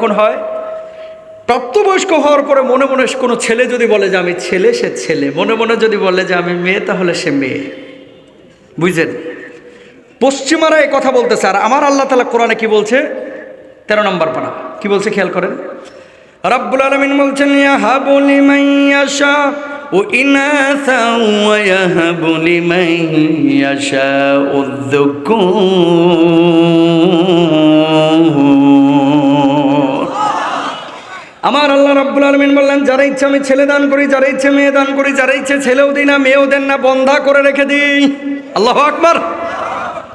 কখন হয়? প্রাপ্তবয়স্ক হওয়ার পরে মনে মনে কোনো ছেলে যদি বলে যে আমি ছেলে, সে ছেলে। মনে মনে যদি বলে যে আমি মেয়ে, তাহলে সে মেয়ে। বুঝছেন? পশ্চিমারা এই কথা বলতেছে। আর আমার আল্লাহ তালা কোরআনে কি বলছে? তেরো নম্বর পাড়া কি বলছে খেয়াল করেন? রব্বুল আলমিন বলছেন, ইয়াহাবু লিমান ইয়াশা ও ইনাসা ওয়া ইয়াহাবু লিমান ইয়াশা উদ্দুকুর আমার আল্লাহ রাব্বুল আলমিন বললেন, যারা ইচ্ছে আমি ছেলে দান করি, যারা ইচ্ছে মেয়ে দান করি, যারা ইচ্ছে ছেলেও দিই না, মেয়েও দেন না, বন্ধা করে রেখে দিই। আল্লাহ আকবার।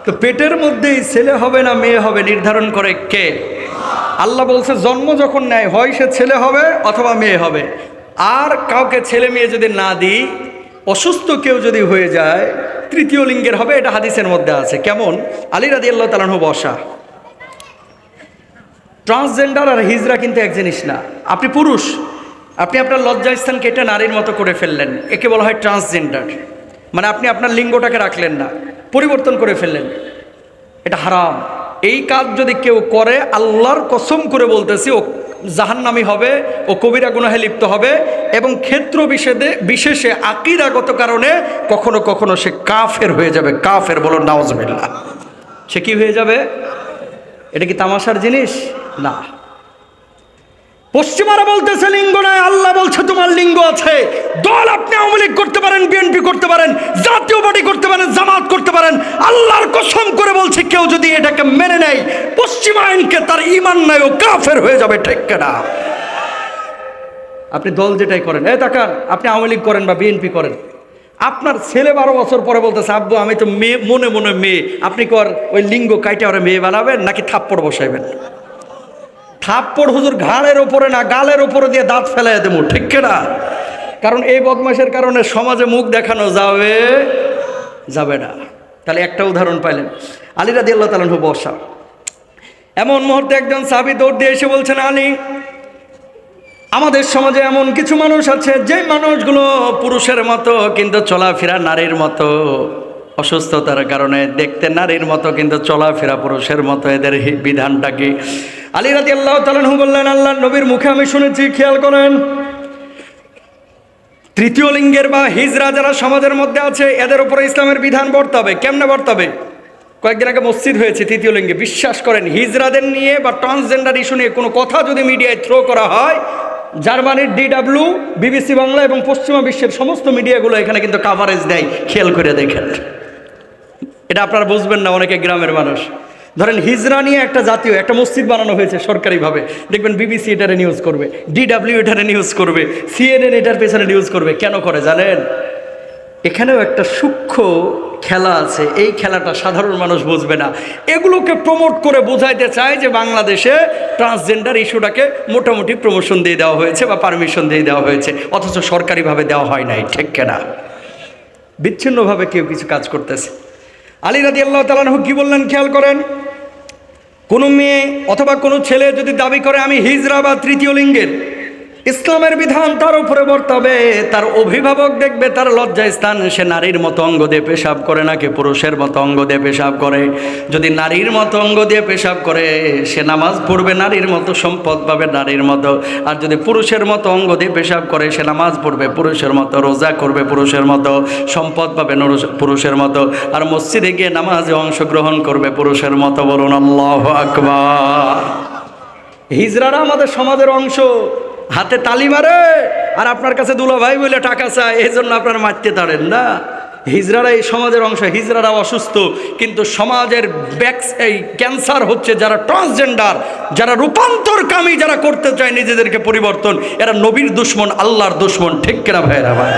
তো পেটের মধ্যেই ছেলে হবে না মেয়ে হবে, নির্ধারণ করে কে? আল্লাহ বলছে, জন্ম যখন নেয়, হয় সে ছেলে হবে অথবা মেয়ে হবে। আর কাউকে ছেলে মেয়ে যদি না দিই, অসুস্থ কেউ যদি হয়ে যায়, তৃতীয় লিঙ্গের হবে, এটা হাদিসের মধ্যে আছে। কেমন? আলী রাদি আল্লাহ তালানহ বসা ট্রান্সজেন্ডার আর হিজরা কিন্তু এক জিনিস না। আপনি পুরুষ, আপনি আপনার লজ্জাস্থান কেটে নারীর মতো করে ফেললেন। একে বলা হয় ট্রান্সজেন্ডার। মানে আপনি আপনার লিঙ্গটাকে রাখলেন না, পরিবর্তন করে ফেললেন। এটা হারাম। এই কাজ যদি কেউ করে, আল্লাহর কসম করে বলতেছি, ও জাহান্নামি হবে, ও কবিরা গুনাহে লিপ্ত হবে এবং ক্ষেত্র বিশেষে বিশেষে আকিদাগত কারণে কখনো কখনো সে কাফের হয়ে যাবে। কাফের বলো নাওজবিল্লা সে কি হয়ে যাবে? এটা কি তামাশার জিনিস? না। পশ্চিমারা বলতেছে, লিঙ্গ নয় আল্লাহ বলছে তোমার লিঙ্গ আছে। দল আপনি আওয়ামী লীগ করতে পারেন, বিএনপি করতে পারেন, জাতীয় পার্টি করতে পারেন, জামাত করতে পারেন। আল্লাহর কসম করে বলছে, কেউ যদি এটাকে মেনে নেয়, পশ্চিম আইনকে তার ইমান নাই, ও কাফের হয়ে যাবে, ঠিক না আপনি দল যেটাই করেন, এই তাকান, আপনি আওয়ামী লীগ করেন বা বিএনপি করেন আপনার ছেলে বারো বছর পরে বলতেছে, আব্বু, আমি তো মেয়ে, মনে মনে মেয়ে। আপনি কর ওই লিঙ্গ কাইটে ওরা মেয়ে বানাবেন নাকি থাপ্পড় বসাইবেন? থাপ্পড় হুজুর ঘাড়ের ওপরে না, গালের ওপরে দিয়ে দাঁত ফেলাই দেবো, ঠিক না? কারণ এই বদমাসের কারণে সমাজে মুখ দেখানো যাবে যাবে না। তাহলে একটা উদাহরণ পাইলেন। আলীরা দিল্লা তালন বসা এমন মুহূর্তে একজন সাবি দৌড় দিয়ে এসে বলছেন, আলী আমাদের সমাজে এমন কিছু মানুষ আছে যে মানুষগুলো পুরুষের মতো কিন্তু চলাফেরা নারীর মতো। অসুস্থতার কারণে দেখতে নারীর মতো কিন্তু চলাফেরা পুরুষের মতো। এদের বিধানটা কি? আলী রাতি আল্লাহ তালু বললেন আল্লাহ নবীর মুখে আমি শুনেছি, খেয়াল করেন। তৃতীয় লিঙ্গের বা হিজরা যারা সমাজের মধ্যে আছে, এদের উপরে ইসলামের বিধান বর্তাবে। কেমনে বর্তাবে? কয়েকদিন আগে মসজিদ হয়েছে তৃতীয় লিঙ্গে। বিশ্বাস করেন, হিজরাদের নিয়ে বা ট্রান্সজেন্ডার ইস্যু নিয়ে কোনো কথা যদি মিডিয়ায় থ্রো করা হয় জার্মানির ডিডাব্লিউ বিবিসি বাংলা এবং পশ্চিমা বিশ্বের সমস্ত মিডিয়াগুলো এখানে কিন্তু কাভারেজ দেয়, খেয়াল করে দেখেন। এটা আপনারা বুঝবেন না, অনেকে গ্রামের মানুষ। ধরেন হিজরা নিয়ে একটা জাতীয়, একটা মসজিদ বানানো হয়েছে সরকারিভাবে। দেখবেন বিবিসি এটারে নিউজ করবে ডিডাব্লিউ এটারে নিউজ করবে সিএনএন এটার পেছনে নিউজ করবে। কেন করে জানেন? এখানেও একটা সূক্ষ্ম খেলা আছে। এই খেলাটা সাধারণ মানুষ বুঝবে না। এগুলোকে প্রমোট করে বোঝাইতে চায় যে বাংলাদেশে ট্রান্সজেন্ডার ইস্যুটাকে মোটামুটি প্রমোশন দিয়ে দেওয়া হয়েছে বা পারমিশন দিয়ে দেওয়া হয়েছে। অথচ সরকারিভাবে দেওয়া হয় নাই, ঠিক কেনা? বিচ্ছিন্নভাবে কেউ কিছু কাজ করতেছে। আলী রাদি আল্লাহ তালানহু কী বললেন খেয়াল করেন? কোনো মেয়ে অথবা কোনো ছেলে যদি দাবি করে, আমি হিজরা বা তৃতীয় লিঙ্গের ইসলামের বিধান তার উপরে বর্তাবে, তার অভিভাবক দেখবে, তার লজ্জায় স্থান সে নারীর মতো অঙ্গ দিয়ে পেশাব করে নাকি পুরুষের মতো অঙ্গ দিয়ে পেশাব করে? যদি নারীর মতো অঙ্গ দিয়ে পেশাব করে, সে নামাজ পড়বে নারীর মতো, সম্পদ পাবে নারীর মতো। আর যদি পুরুষের মতো অঙ্গ দিয়ে পেশাব করে, সে নামাজ পড়বে, পুরুষের মতো, রোজা করবে পুরুষের মতো, সম্পদ পাবে পুরুষের মতো। আর মসজিদে গিয়ে নামাজে অংশগ্রহণ করবে পুরুষের মতো, বলুন আল্লাহ আকবার। হিজরারা আমাদের সমাজের অংশ হাতে তালি মারে, আর আপনার কাছে দুলা ভাই বলে টাকা চায় এই জন্য আপনার মারতে পারেন না। হিজরারা এই সমাজের অংশ, হিজরারা অসুস্থ, কিন্তু সমাজের ব্যাক্স এই ক্যান্সার হচ্ছে যারা ট্রান্সজেন্ডার, যারা রূপান্তরকামী যারা করতে চায় নিজেদেরকে পরিবর্তন, এরা নবীর দুশ্মন, আল্লাহর দুশ্মন, ঠিক কেনা ভাইরা ভাই?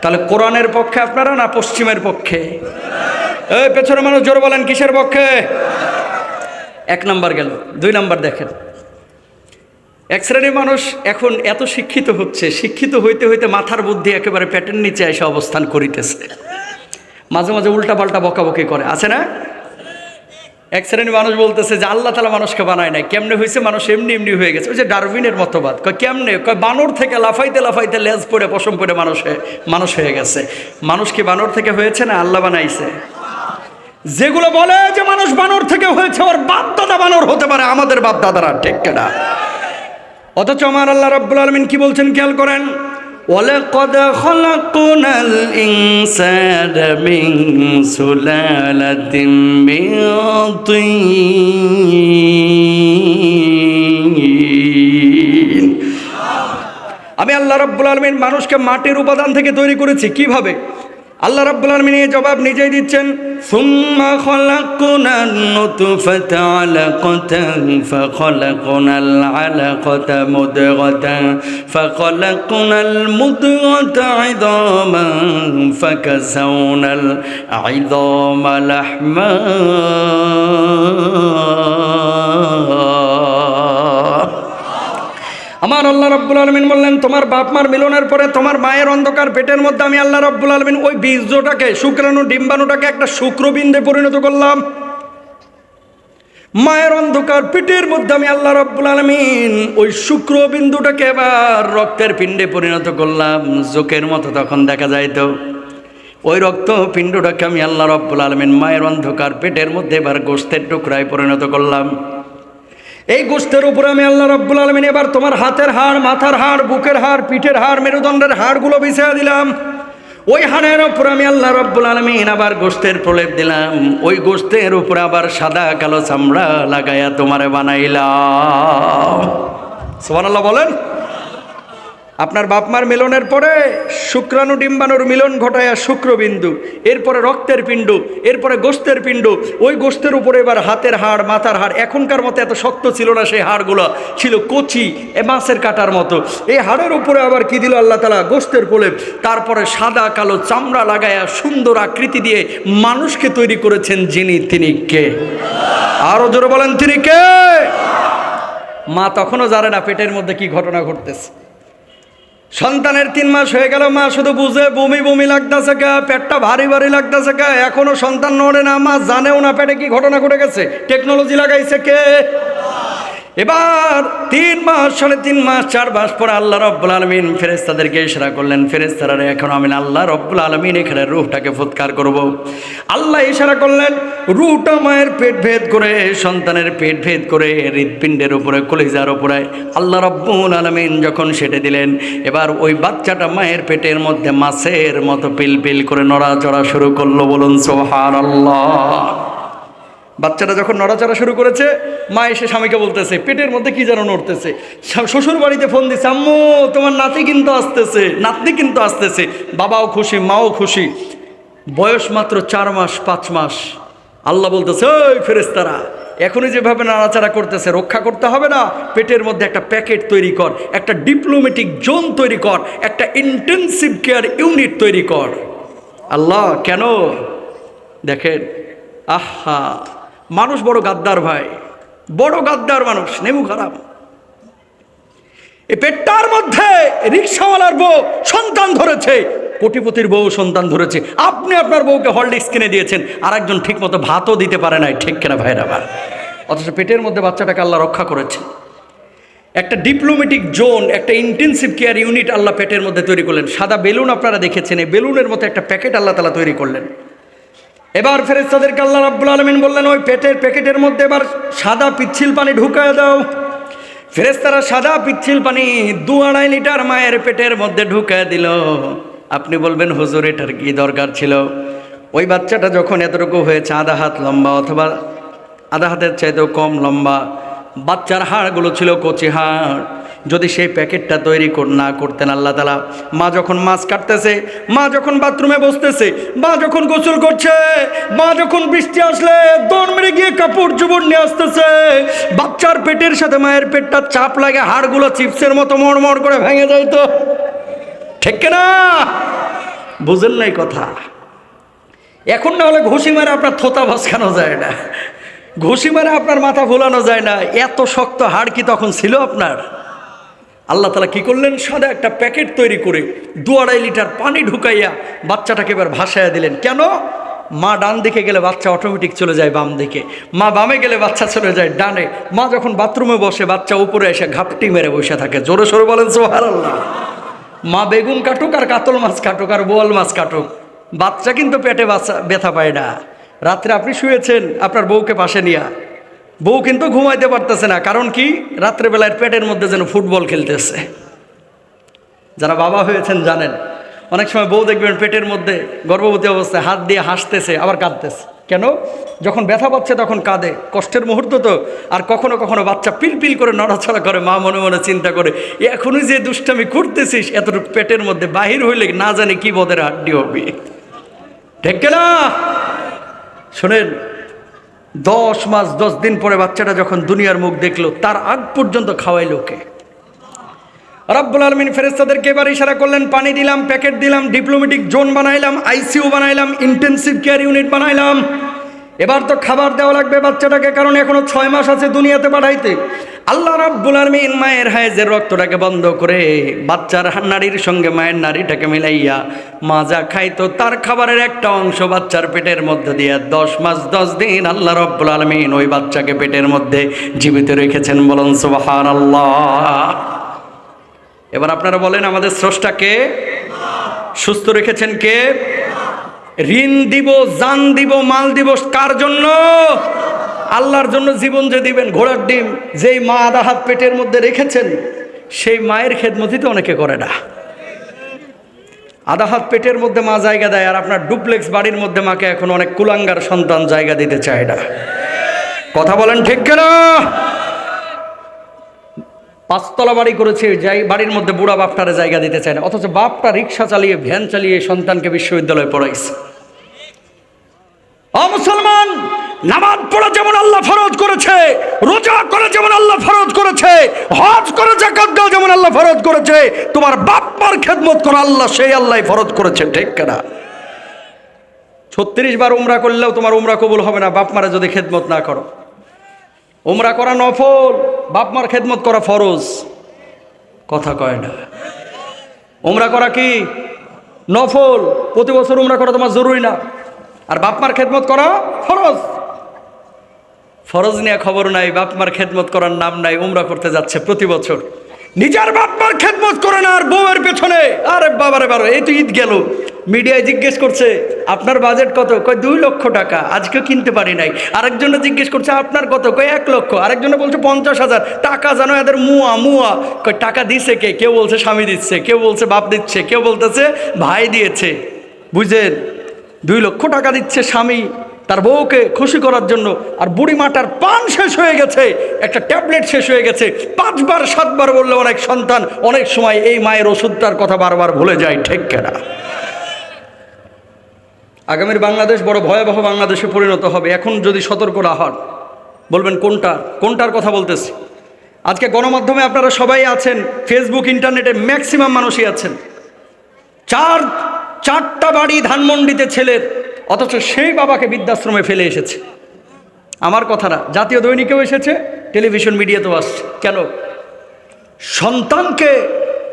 তাহলে কোরআনের পক্ষে আপনারা না পশ্চিমের পক্ষে? এই পেছনে মানুষ জোর বলেন, কিসের পক্ষে? এক নাম্বার গেল, দুই নাম্বার দেখেন। এক শ্রেণির মানুষ এখন এত শিক্ষিত হচ্ছে, শিক্ষিত হইতে হইতে মাথার বুদ্ধি একেবারে পেটের নিচে এসে অবস্থান করিতেছে। মাঝে মাঝে উল্টা পাল্টা বকাবকি করে, আছে না? এক শ্রেণির মানুষ বলতেছে যে আল্লাহ তালা মানুষকে বানায় নাই, কেমনে হয়েছে মানুষ এমনি এমনি হয়ে গেছে। ওই যে ডারউইনের মতবাদ, কয় কেমনে? কয় বানর থেকে লাফাইতে লাফাইতে লেজ পড়ে পশম পড়ে মানুষ মানুষ হয়ে গেছে। মানুষ কি বানর থেকে হয়েছে না আল্লাহ বানাইছে? যেগুলো বলে যে মানুষ বানর থেকে হয়েছে, ওর বাপ দাদা বানর হতে পারে, আমাদের বাপ দাদারা ঠিক কেনা? অথচ আমার আল্লাহ রাব্বুল আলমিন কি বলছেন খেয়াল করেন ولقد خلقنا الإنسان من سلالة من طين আমি আল্লাহ রাব্বুল আলমিন মানুষকে মাটির উপাদান থেকে তৈরি করেছি কিভাবে আল্লাহ রাব্বুল আলমিন এই জবাব নিজেই দিচ্ছেন সুম্মা খলাকুনান নুতফাতা আলাকাতান ফাখলাকুনাল আলাকাতা মুদগাতান ফাখলাকুনাল মুদগাতা ইদামান ফাকাসাউনাল ইদামা লাহমা আমার আল্লাহ রব্বুল আলমিন বললেন, তোমার বাপ মার মিলনের পরে তোমার মায়ের অন্ধকার পেটের মধ্যে আমি আল্লাহ রব্বুল আলমিন ওই বীর্যটাকে শুক্রাণু, ডিম্বাণুটাকে একটা শুক্রবিন্দে পরিণত করলাম। মায়ের অন্ধকার পেটের মধ্যে আমি আল্লাহ রব্বুল আলমিন ওই শুক্রবিন্দুটাকে এবার রক্তের পিণ্ডে পরিণত করলাম। জোকের মতো তখন দেখা যায় তো ওই রক্ত পিণ্ডটাকে আমি আল্লাহ রব্বুল আলমিন মায়ের অন্ধকার পেটের মধ্যে এবার গোস্তের টুকরায় পরিণত করলাম। এই গোষ্ঠের উপরে আমি আল্লাহ রব্বুল আলমিন এবার তোমার হাতের হাড়, মাথার হাড়, বুকের হাড়, পিঠের হাড়, মেরুদণ্ডের হাড়গুলো বিছিয়ে দিলাম। ওই হাড়ের ওপর আমি আল্লাহ রব্বুল আলমিন আবার গোষ্ঠের প্রলেপ দিলাম। ওই গোষ্ঠের উপর আবার সাদা কালো চামড়া লাগাইয়া তোমারে বানাইলাম। সোমান আল্লাহ বলেন। আপনার বাপমার মিলনের পরে শুক্রাণু ডিম্বাণুর মিলন ঘটায় শুক্রবিন্দু, এরপরে রক্তের পিণ্ড, এরপরে গোস্তের পিণ্ড, ওই গোস্তের উপরে এবার হাতের হাড়, মাথার হাড়, এখনকার মতো এত শক্ত ছিল না সেই হাড়গুলো, ছিল কচি, এ মাছের কাটার মতো। এই হাড়ের উপরে আবার কি দিল আল্লাহ তালা গোস্তের প্রলেপ তারপরে সাদা, কালো চামড়া লাগায়া সুন্দর আকৃতি দিয়ে মানুষকে তৈরি করেছেন যিনি, তিনি কে? আরও জোরে বলেন, তিনি কে? মা তখনও জানে না পেটের মধ্যে কি ঘটনা ঘটতেছে। সন্তানের তিন মাস হয়ে গেল, মা শুধু বুঝে, বমি বমি লাগতেছে কা? পেটটা ভারী ভারী লাগতেছে গা এখনও সন্তান নড়ে না, মা জানেও না পেটে কি ঘটনা ঘটে গেছে। টেকনোলজি লাগাইছে কে? এবার তিন মাস সাড়ে তিন মাস, চার মাস পর আল্লাহ রব্বুল আলমিন ফেরেস্তাদেরকে ইশারা করলেন ফেরেস্তারা এখন আমি আল্লাহ রব্বুল আলমিন এখানে রুহটাকে ফুৎকার করব। আল্লাহ ইশারা করলেন, রুহটা মায়ের পেট ভেদ করে, সন্তানের পেট ভেদ করে, হৃৎপিণ্ডের উপরে, কলিজার উপরে, আল্লাহ রব্বুল আলমিন যখন সেটে দিলেন, এবার ওই বাচ্চাটা মায়ের পেটের মধ্যে মাছের মতো পিল পিল করে নড়াচড়া শুরু করল বলুন সোহার আল্লাহ বাচ্চাটা যখন নড়াচড়া শুরু করেছে, মা এসে স্বামীকে বলতেছে, পেটের মধ্যে কি যেন নড়তেছে? শ্বশুর বাড়িতে ফোন দিচ্ছে আম্মু, তোমার নাতি কিন্তু আসতেছে, নাতনি কিন্তু আসতেছে। বাবাও খুশি, মাও খুশি। বয়স মাত্র চার মাস, পাঁচ মাস। আল্লাহ বলতেছে ওই ফেরেস্তারা এখনই যেভাবে নাড়াচাড়া করতেছে, রক্ষা করতে হবে না। পেটের মধ্যে একটা প্যাকেট তৈরি কর, একটা ডিপ্লোমেটিক জোন তৈরি কর, একটা ইন্টেন্সিভ কেয়ার ইউনিট তৈরি কর। আল্লাহ, কেন? দেখেন, আহা। মানুষ বড় গাদ্দার ভাই, বড় গাদ্দার মানুষ, নেমু খারাপ। এই পেটটার মধ্যে রিক্সাওয়ালার বউ সন্তান ধরেছে, কোটিপতির বউ সন্তান ধরেছে। আপনি আপনার বউকে হলডিক্স কিনে দিয়েছেন আর একজন ঠিক মতো ভাতও দিতে পারে নাই, ঠিক কেনা ভাইরা আবার অথচ পেটের মধ্যে বাচ্চাটাকে আল্লাহ রক্ষা করেছে। একটা ডিপ্লোমেটিক জোন একটা ইন্টেন্সিভ কেয়ার ইউনিট আল্লাহ পেটের মধ্যে তৈরি করলেন। সাদা বেলুন আপনারা দেখেছেন, এই বেলুনের মতো একটা প্যাকেট আল্লাহ তালা তৈরি করলেন। এবার ফেরেস্তাদেরকে আল্লাহ রাব্বুল আলমিন বললেন, ওই পেটের প্যাকেটের মধ্যে এবার সাদা পিচ্ছিল পানি ঢুকায় দাও। ফেরেস্তারা সাদা পিচ্ছিল পানি দু আড়াই লিটার মায়ের পেটের মধ্যে ঢুকায় দিল। আপনি বলবেন, হুজুর, এটার কি দরকার ছিল? ওই বাচ্চাটা যখন এতটুকু হয়েছে, আধা হাত লম্বা অথবা আধা হাতের চাইতেও কম লম্বা, বাচ্চার হাড়গুলো ছিল কচি হাড়। যদি সেই প্যাকেটটা তৈরি না করতেন আল্লাহ তালা মা যখন মাছ কাটতেছে, মা যখন বাথরুমে বসতেছে, মা যখন গোসল করছে, মা যখন বৃষ্টি আসলে দৌড় মেরে গিয়ে কাপড় চোপড় নিয়ে আসতেছে, বাচ্চার পেটের সাথে মায়ের পেটটা চাপ লাগে, হাড়গুলো চিপসের মতো মড়মড় করে ভেঙে যায় তো। ঠিক না? বুঝেন নাই কথা। এখন না হলে ঘুষি মারে আপনার থোতা ভাসকানো যায় না। ঘুষি মারে আপনার মাথা ভোলানো যায় না। এত শক্ত হাড় কি তখন ছিল আপনার? আল্লাহ তালা কি করলেন? সাদা একটা প্যাকেট তৈরি করে দু আড়াই লিটার পানি ঢুকাইয়া বাচ্চাটাকে এবার ভাসাইয়া দিলেন। কেন? মা ডান দিকে গেলে বাচ্চা অটোমেটিক চলে যায় বাম দিকে। মা বামে গেলে বাচ্চা চলে যায় ডানে। মা যখন বাথরুমে বসে, বাচ্চা উপরে এসে ঘাপটি মেরে বসে থাকে। জোরে সোরে বলেন সোহার আল্লাহ মা বেগুন কাটুক আর কাতল মাছ কাটুক আর বোয়াল মাছ কাটুক। বাচ্চা কিন্তু পেটে বাচ্চা ব্যথা পায় না। রাত্রে আপনি শুয়েছেন, আপনার বউকে পাশে নিয়ে। বউ কিন্তু ঘুমাইতে পারতেছে না, কারণ কি? রাত্রেবেলায় পেটের মধ্যে যেন ফুটবল খেলতেছে। যারা বাবা হয়েছেন জানেন, অনেক সময় বউ দেখবেন পেটের মধ্যে গর্ভবতী অবস্থায় হাত দিয়ে হাসতেছে, আবার কাঁদতেছে। কেন? যখন ব্যথা পাচ্ছে তখন কাঁদে। কষ্টের মুহূর্ত তো, আর কখনো কখনো বাচ্চা পিলপিল করে নড়াচড়া করে, মা মনে মনে চিন্তা করে এখনই যে দুষ্টামি করতেছিস, এতটুকু পেটের মধ্যে বাহির হইলে না জানে কি বদের হাড্ডি হবে। ঠিক না শোনেন দশ মাস, দশ দিন পরে বাচ্চাটা যখন দুনিয়ার মুখ দেখল, তার আগ পর্যন্ত খাওয়াই লোকে রব্বুল আলমিন ফেরেস্তাদেরকে এবার ইশারা করলেন, পানি দিলাম, প্যাকেট দিলাম ডিপ্লোমেটিক জোন বানাইলাম আইসিউ বানাইলাম ইন্টেন্সিভ কেয়ার ইউনিট বানাইলাম। এবার তো খাবার দেওয়া লাগবে বাচ্চাটাকে, কারণ এখনও ছয় মাস আছে দুনিয়াতে পাঠাইতে। আল্লাহ রাব্বুল আলমিন মায়ের হায়েজের রক্তটাকে বন্ধ করে বাচ্চার নারীর সঙ্গে মায়ের নারীটাকে মিলাইয়া মা যা খাইতো। তার খাবারের একটা অংশ বাচ্চার পেটের মধ্যে দিয়ে দশ মাস, দশ দিন আল্লাহ রব্বুল আলমিন ওই বাচ্চাকে পেটের মধ্যে জীবিত রেখেছেন বলুন সুবাহান আল্লাহ এবার আপনারা বলেন, আমাদের স্রষ্টাকে সুস্থ রেখেছেন কে? ঋণ দিব, জান দিব, মাল দিব, কার জন্য? আল্লাহর জন্য জীবন যে দিবেন, ঘোড়ার ডিম, যেই মা আধা হাত পেটের মধ্যে রেখেছেন, সেই মায়ের খেদমতি তো অনেকে করে না। আধা হাত পেটের মধ্যে মা জায়গা দেয়, আর আপনার ডুপ্লেক্স বাড়ির মধ্যে মাকে এখন অনেক কুলাঙ্গার সন্তান জায়গা দিতে চায় না। কথা বলেন ঠিক কেনা? পাঁচতলা বাড়ি করেছে, যাই বাড়ির মধ্যে বুড়া বাপটারে জায়গা দিতে চায় না, অথচ বাপটা রিক্সা চালিয়ে, ভ্যান চালিয়ে সন্তানকে বিশ্ববিদ্যালয়ে পড়াইছে। মুসলমান, নামাজ পড়া যেমন আল্লাহ ফরজ করেছে, রোজা করে যেমন আল্লাহ ফরজ করেছে, হজ করে জাকাত দেওয়া যেমন আল্লাহ ফরজ করেছে, তোমার বাপ্পার খেদমত করা আল্লাহ সেই আল্লাহ ফরজ করেছে ঠিক কেনা? ছত্রিশ বার উমরা করলেও তোমার উমরা কবুল হবে না বাপ মারা যদি খেদমত না করো। উমরা করা নফল বাপ মার খেদমত করা ফরজ। কথা কয় না। উমরা করা কি? নফল, প্রতি বছর উমরা করা তোমার জরুরি না। আর বাপ মার খেদমত করা ফরজ। ফরজ নিয়ে খবর নাই বাপ মার খেদমত করার নাম নাই, উমরা করতে যাচ্ছে প্রতি বছর। নিজের বাপ মার খেদমত করে না আর বউয়ের পেছনে। আরে বাবারে বারো এই তো ঈদ গেল। মিডিয়ায় জিজ্ঞেস করছে, আপনার বাজেট কত? কয়, দুই লক্ষ টাকা। আজকেও কিনতে পারি নাই। আরেকজনে জিজ্ঞেস করছে, আপনার কত? কয়, এক লক্ষ। আরেকজনে বলছে, পঞ্চাশ হাজার। টাকা জানো এদের মুয়া মুয়া। কয়, টাকা দিছে কে? কেউ বলছে, স্বামী দিচ্ছে। কেউ বলছে, বাপ দিচ্ছে। কেউ বলতেছে, ভাই দিয়েছে। বুঝলেন দুই লক্ষ টাকা দিচ্ছে স্বামী, তার বউকে খুশি করার জন্য, আর বুড়ি মাটার পান শেষ হয়ে গেছে, একটা ট্যাবলেট শেষ হয়ে গেছে, পাঁচবার, সাতবার বললে অনেক সন্তান, অনেক সময় এই মায়ের ওষুধটার কথা বারবার ভুলে যায়, ঠিক কেনা। আগামীর বাংলাদেশ বড় ভয়াবহ বাংলাদেশে পরিণত হবে, এখন যদি সতর্ক না হন, বলবেন কোনটা, কোনটার কথা বলতেছি? আজকে গণমাধ্যমে আপনারা সবাই আছেন, ফেসবুক, ইন্টারনেটে ম্যাক্সিমাম মানুষই আছেন। চার চারটা বাড়ি ধানমন্ডিতে ছেলের, অথচ সেই বাবাকে বৃদ্ধাশ্রমে ফেলে এসেছে। আমার কথা না জাতীয় দৈনিকেও এসেছে, টেলিভিশন মিডিয়াতেও আসছে। কেন? সন্তানকে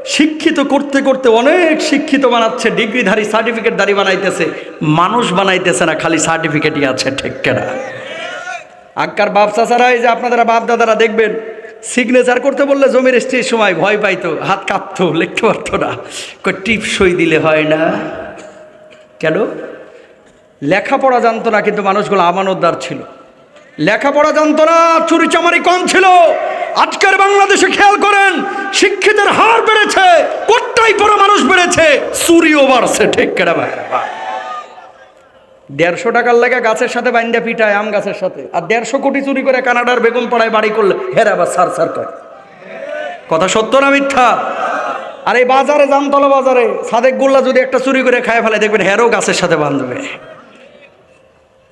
শিক্ষিত করতে করতে অনেক শিক্ষিত বানাচ্ছে, ডিগ্রিধারী সার্টিফিকেট সার্টিফিকেটধারী বানাইতেছে, মানুষ বানাইতেছে না, খালি সার্টিফিকেটই আছে, ঠিক কেনা। আগকার বাপ চাচারা, এই যে আপনারা বাপ দাদারা দেখবেন সিগনেচার করতে বললে জমি রেস্ট্রির সময় ভয় পাইতো, হাত কাঁপতো, লিখতে পারতো না। টিপ সই দিলে হয় না। কেন? লেখাপড়া জানতো না, কিন্তু মানুষগুলো আমানতদার ছিল। লেখাপড়া জানতো না, চুরি চামারি কম ছিল। আজকের বাংলাদেশে খেয়াল করেন, শিক্ষিতের হার বেড়েছে, কোট্টাই পরে মানুষ বেড়েছে, চুরিও বাড়ছে, ঠিক কেনা ভাই? দেড়শো টাকার লেগে গাছের সাথে বাইন্দা পিঠায় আম গাছের সাথে। আর দেড়শো কোটি চুরি করে কানাডার বেগম পাড়ায় বাড়ি করলে, হের আবার সার সার করে। কথা সত্য না মিথ্যা? আর এই বাজারে, জামতলা বাজারে, সাদেক গোল্লা যদি একটা চুরি করে খায় ফেলে, দেখবেন হেরও গাছের সাথে বাঁধবে।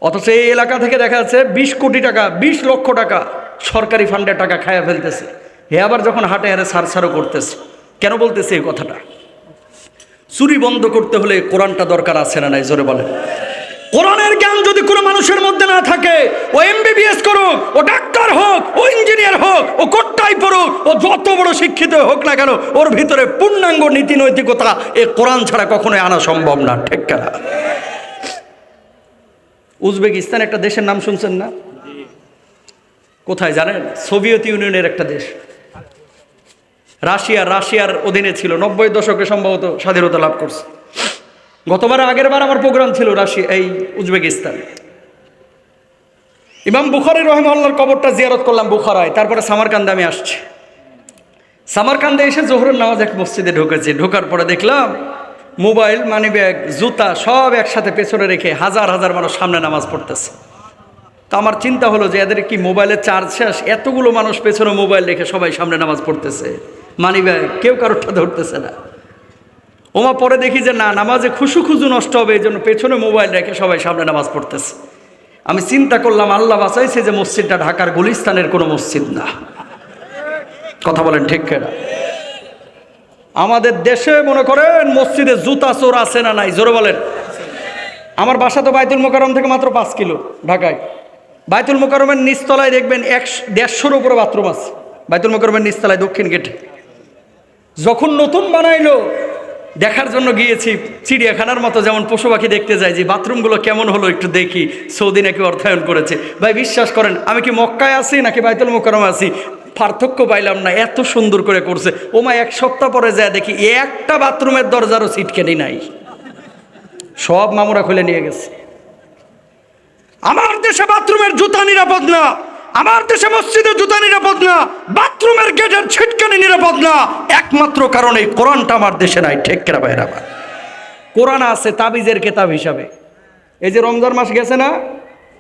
অথচ এই এলাকা থেকে দেখা যাচ্ছে বিশ কোটি টাকা, বিশ লক্ষ টাকা সরকারি ফান্ডের টাকা খায়া ফেলতেছে। হে আবার যখন হাটে হারে সার সারও করতেছে। কেন বলতেছে এই কথাটা? চুরি বন্ধ করতে হলে কোরআনটা দরকার আছে না নাই? জোরে বলেন। কোরআনের জ্ঞান যদি কোনো মানুষের মধ্যে না থাকে, ও এমবিবিএস করুক, ও ডাক্তার হোক, ও ইঞ্জিনিয়ার হোক, ও কোট্টাই পড়ুক, ও যত বড় শিক্ষিত হোক না কেন, ওর ভিতরে পূর্ণাঙ্গ নীতি নৈতিকতা এ কোরআন ছাড়া কখনোই আনা সম্ভব না, ঠিক কেনা? উজবেকিস্তান একটা দেশের নাম শুনছেন না? কোথায় জানেন? সোভিয়েত ইউনিয়নের একটা দেশ। রাশিয়া, রাশিয়ার অধীনে ছিল, নব্বই দশকে সম্ভবত স্বাধীনতা লাভ করছে। গতবার আগের বার আমার প্রোগ্রাম ছিল রাশিয়া এই উজবেকিস্তান। ইমাম বুখারি রহমাল্লার কবরটা জিয়ারত করলাম বুখারায়, তারপরে সামারকান্দে আমি আসছি। সামারকান্দে এসে জোহরের নামাজ এক মসজিদে ঢুকেছি, ঢোকার পরে দেখলাম মোবাইল মানি ব্যাগ জুতা সব একসাথে পেছনে রেখে হাজার হাজার মানুষ সামনে নামাজ পড়তেছে। তো আমার চিন্তা হলো যে এদের কি মোবাইলের চার্জ শেষ? এতগুলো মানুষ পেছনে মোবাইল রেখে সবাই সামনে নামাজ পড়তেছে। মানি ব্যাগ কেউ কারোরটা ধরতেছে না। ওমা পরে দেখি যে না, নামাজে খুশু খুজু নষ্ট হবে এই জন্য পেছনে মোবাইল রেখে সবাই সামনে নামাজ পড়তেছে। আমি চিন্তা করলাম, আল্লাহ বাঁচাইছে যে মসজিদটা ঢাকার গুলিস্তানের কোনো মসজিদ না। কথা বলেন ঠিক কেনা? আমাদের দেশে মনে করেন মসজিদে জুতা চোর আছে না নাই? জোরে বলেন। আমার বাসা তো বাইতুল মোকারম থেকে মাত্র পাঁচ কিলো ঢাকায়। বাইতুল মোকারমের নিচতলায় দেখবেন একশো দেড়শোর উপরে বাথরুম আছে। বাইতুল মোকারমের নিচতলায় দক্ষিণ গেটে। যখন নতুন বানাইলো দেখার জন্য গিয়েছি চিড়িয়াখানার মতো যেমন পশু পাখি দেখতে যাই, যে বাথরুমগুলো কেমন হলো একটু দেখি। সৌদি নাকি অর্থায়ন করেছে। ভাই, বিশ্বাস করেন, আমি কি মক্কায় আছি নাকি বাইতুল মোকারম আছি? পার্থক্য পাইলাম না, এত সুন্দর করে করছে। ওমা এক সপ্তাহ পরে যায় দেখি, একটা বাথরুমের দরজারও সিট কেটে নাই। সব মামুরা খুলে নিয়ে গেছে। আমার দেশে বাথরুমের জুতা নিরাপদ না। আমার দেশে মসজিদে জুতা নিরাপদ না, বাথরুমের গেটের ছিটকানি নিরাপদ না। একমাত্র কারণ এই কোরআনটা আমার দেশে নাই, ঠিক কেনা আমার কোরআন আছে তাবিজের কেতাব হিসাবে। এই যে রমজান মাস গেছে না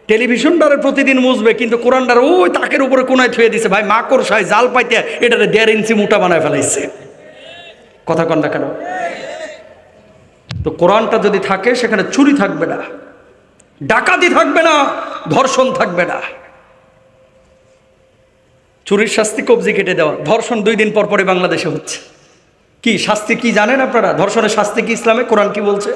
টেলিভিশনটারে প্রতিদিন মুছবে, কিন্তু কোরআনটার ওই তাকের উপরে কোনায় থুয়ে দিছে, ভাই মাকড় সাই জাল পাইতে এটারে দেড় ইঞ্চি মোটা বানায় ফেলাইছে। কথা কন কেন? তো কোরআনটা যদি থাকে, সেখানে চুরি থাকবে না, ডাকাতি থাকবে না, ধর্ষণ থাকবে না। চুরির শাস্তি কবজি কেটে দেওয়া, ধর্ষণ দুই দিন পর পরে বাংলাদেশে হচ্ছে। কি, শাস্তি কি জানেন আপনারা? ধর্ষণের শাস্তি কি ইসলামে? কোরআন কি বলছে?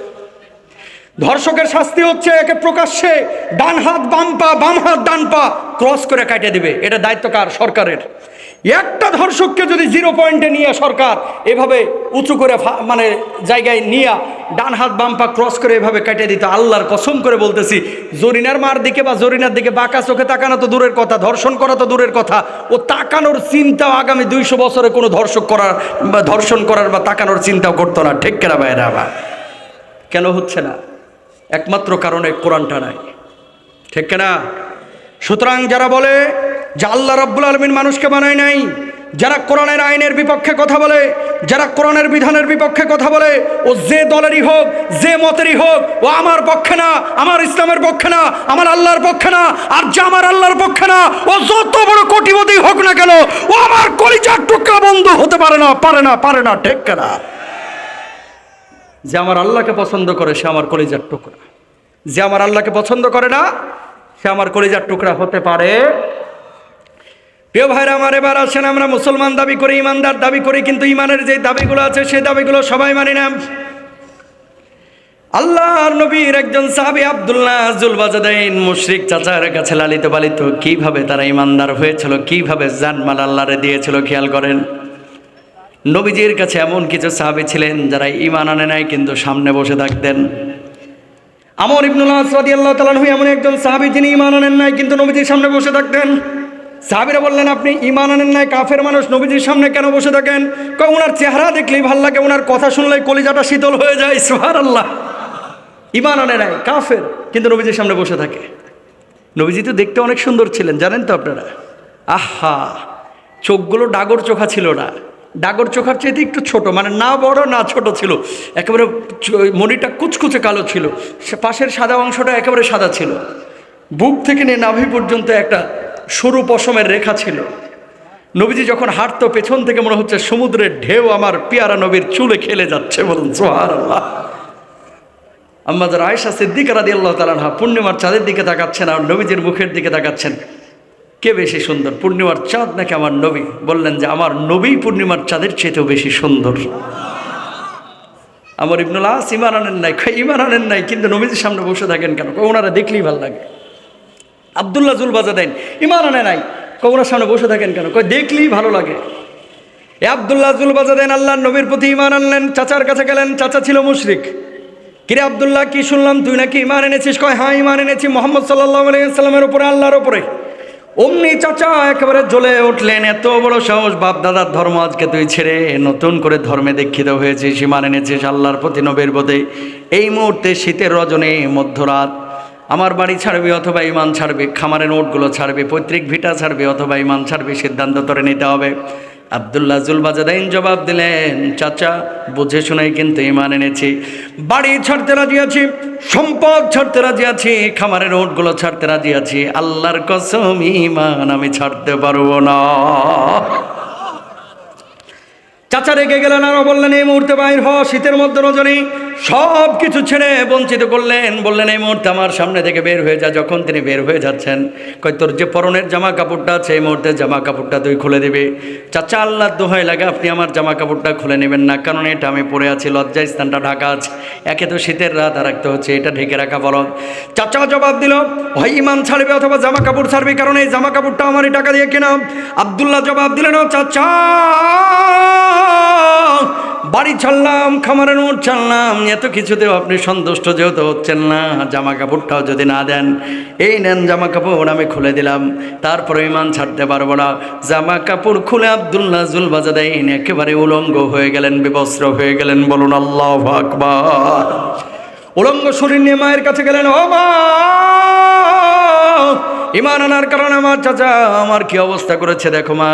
ধর্ষকের শাস্তি হচ্ছে একে প্রকাশ্যে ডান হাত, বাম পা, বাম হাত, ডান পা, ক্রস করে কাটিয়ে দিবে। এটা দায়িত্ব কার? সরকারের। একটা ধর্ষককে যদি জিরো পয়েন্টে নিয়ে সরকার এভাবে উঁচু করে মানে জায়গায় নিয়ে ডান হাত, বাম পা ক্রস করে এভাবে কেটে দিত, আল্লাহর কসম করে বলতেছি, জরিনার মার দিকে বা জরিনার দিকে বাঁকা চোখে তাকানো তো দূরের কথা, ধর্ষণ করা তো দূরের কথা, ও তাকানোর চিন্তাও আগামী দুইশো বছরে কোনো ধর্ষক করার বা ধর্ষণ করার বা তাকানোর চিন্তাও করতো না, ঠিক কেনা বাইরে আবার কেন হচ্ছে না? একমাত্র কারণে কোরআনটা নাই, ঠিক না সুতরাং যারা বলে যে আল্লাহ রাব্বুল আলমিন মানুষকে বানায় নাই, যারা কোরআনের আইনের বিপক্ষে কথা বলে, যারা কোরআনের বিধানের বিপক্ষে কথা বলে, ও যে দলেরই হোক, যে মতেরই হোক, ও আমার পক্ষে না, আমার ইসলামের পক্ষে না, আমার আল্লাহর পক্ষে না, আর যে আমার আল্লাহর পক্ষে না, ও যত বড় কোটিপতি হোক না কেন, ও আমার কলিজার টুকরা বন্ধু হতে পারে না পারে না পারে না, ঠিক না যে আমার আল্লাহকে পছন্দ করে, সে আমার কলিজার টুকরা। যে আমার আল্লাহকে পছন্দ করে না, সে আমার কলিজার টুকরা হতে পারে প্রিয় ভাইরা, আমার এবার আসেন, আমরা মুসলমান দাবি করি, ইমানদার দাবি করি, কিন্তু ইমানের যে দাবিগুলো আছে সেই দাবিগুলো সবাই মানি না। আল্লাহর নবীর একজন সাহাবি আব্দুল্লাহ জুলবাজাদাইন মুশরিক চাচার কাছে লালিত পালিত, কীভাবে তারা ইমানদার হয়েছিল, কীভাবে জানমাল আল্লাহরে দিয়েছিল, খেয়াল করেন? নবীজির কাছে এমন কিছু সাহাবি ছিলেন যারা ইমান আনে নাই, কিন্তু সামনে বসে থাকতেন। আমর ইবনুল্লাহ সাদি আল্লাহ তালানহু এমন একজন সাহাবি, যিনি ইমান আনেন নাই, কিন্তু নবীজির সামনে বসে থাকতেন। সাহাবিরা বললেন, আপনি ইমান আনেন নাই, কাফের মানুষ নবীজির সামনে কেন বসে থাকেন? কয় ওনার চেহারা দেখলেই ভালো লাগে ওনার কথা শুনলেই কলিজাটা শীতল হয়ে যায় সোহার আল্লাহ ইমান আনে নাই, কাফের, কিন্তু নবীজির সামনে বসে থাকে। নবীজি তো দেখতে অনেক সুন্দর ছিলেন, জানেন তো আপনারা? আহা, চোখগুলো ডাগর চোখা ছিল না। ডাগর চোখার চাইতে একটু ছোট মানে না বড়, না ছোট ছিল। একেবারে মনিটা কুচকুচে কালো ছিল। পাশের সাদা অংশটা একেবারে সাদা ছিল। বুক থেকে নিয়ে নাভি পর্যন্ত একটা সরু পশমের রেখা ছিল। নবীজি যখন হাঁটতো, পেছন থেকে মনে হচ্ছে সমুদ্রের ঢেউ আমার পিয়ারা নবীর চুলে খেলে যাচ্ছে বলুন সোহার আল্লাহ আমাদের আয়সা সিদ্দিক রাদি আল্লাহ তালানহা পূর্ণিমার চাঁদের দিকে তাকাচ্ছেন আর নবীজির মুখের দিকে তাকাচ্ছেন, কে বেশি সুন্দর? পূর্ণিমার চাঁদ নাকি আমার নবী? বললেন যে আমার নবী পূর্ণিমার চাঁদের চেয়েতেও বেশি সুন্দর। আমার ইবনুল আস ইমান আনেন নাই? ইমান আনেন নাই? কিন্তু নবীজির সামনে বসে থাকেন কেন? ওনারা দেখলেই ভালো লাগে। আবদুল্লাহ জুল বাজা দেন ইমান আনে নাই। ওনার সামনে বসে থাকেন কেন? কয়, দেখলেই ভালো লাগে। এ আবদুল্লাহ জুল বাজা দেন আল্লাহ নবীর প্রতি ইমান আনলেন, চাচার কাছে গেলেন, চাচা ছিল মুশরিক। কিরে আবদুল্লাহ, কি শুনলাম তুই নাকি ইমান এনেছিস? কয় হ্যাঁ ইমান এনেছি মোহাম্মদ সাল্লাহ সাল্লামের উপরে, আল্লাহর উপরে। অমনি চাচা একেবারে জ্বলে উঠলেন, এত বড় সাহস, বাপ দাদার ধর্ম আজকে তুই ছেড়ে নতুন করে ধর্মে দীক্ষিত হয়েছিস, ইমান এনেছিস আল্লাহর প্রতি নবীর বোধে এই মুহূর্তে শীতের রজনী, মধ্যরাত আমার বাড়ি ছাড়বে অথবা ইমান ছাড়বে, খামারের নোটগুলো ছাড়বে, পৈতৃক ভিটা ছাড়বে অথবা ইমান ছাড়বে, সিদ্ধান্ত ধরে নিতে হবে। আবদুল্লাহ জুলবাজাদাইন জবাব দিলেন, চাচা, বুঝে শুনেই কিন্তু ইমান এনেছি। বাড়ি ছাড়তে রাজি আছি, সম্পদ ছাড়তে রাজি আছি, খামারের নোটগুলো ছাড়তে রাজি আছি। আল্লাহর কসম, ইমান আমি ছাড়তে পারব না। চাচা রেগে গেলেন আরও বললেন, এই মুহূর্তে বাইর হ, শীতের মধ্যে রজনী সব কিছু ছেড়ে বঞ্চিত করলেন। বললেন, এই মুহূর্তে আমার সামনে থেকে বের হয়ে যা। যখন তিনি বের হয়ে যাচ্ছেন, কয়, তোর যে পরনের জামা কাপড়টা আছে, এই মুহূর্তে জামা কাপড়টা তুই খুলে দিবি। চাচা আল্লাহ দোহাই লাগে, আপনি আমার জামা কাপড়টা খুলে নেবেন না, কারণ এটা আমি পরে আছি লজ্জা স্থানটা ঢাকা আছে। একে তো শীতের রাত আর রাখতে হচ্ছে, এটা ঢেকে রাখা ফলত চাচা জবাব দিল হয় ইমান ছাড়বে অথবা জামা কাপড় ছাড়বে, কারণ এই জামা কাপড়টা আমারই টাকা দিয়ে কেনা। আবদুল্লাহ জবাব দিলেন চাচা বাড়ি ছাড়লাম খামারের নোট ছাড়লাম, এত কিছুতেও আপনি সন্তুষ্ট যেহেতু হচ্ছেন না জামা কাপড়টাও যদি না দেন, এই নেন জামা কাপড় আমি খুলে দিলাম, তারপরে ইমান ছাড়তে পারব না। জামা কাপড় খুলে আবদুল্লাহ জুল বাজাদাইন একেবারে উলঙ্গ হয়ে গেলেন, বিবস্ত্র হয়ে গেলেন, বলুন আল্লাহ আকবার। উলঙ্গ শরীর নিয়ে মায়ের কাছে গেলেন, ও ইমান আনার কারণে আমার চাচা, আমার কি অবস্থা করেছে দেখো মা?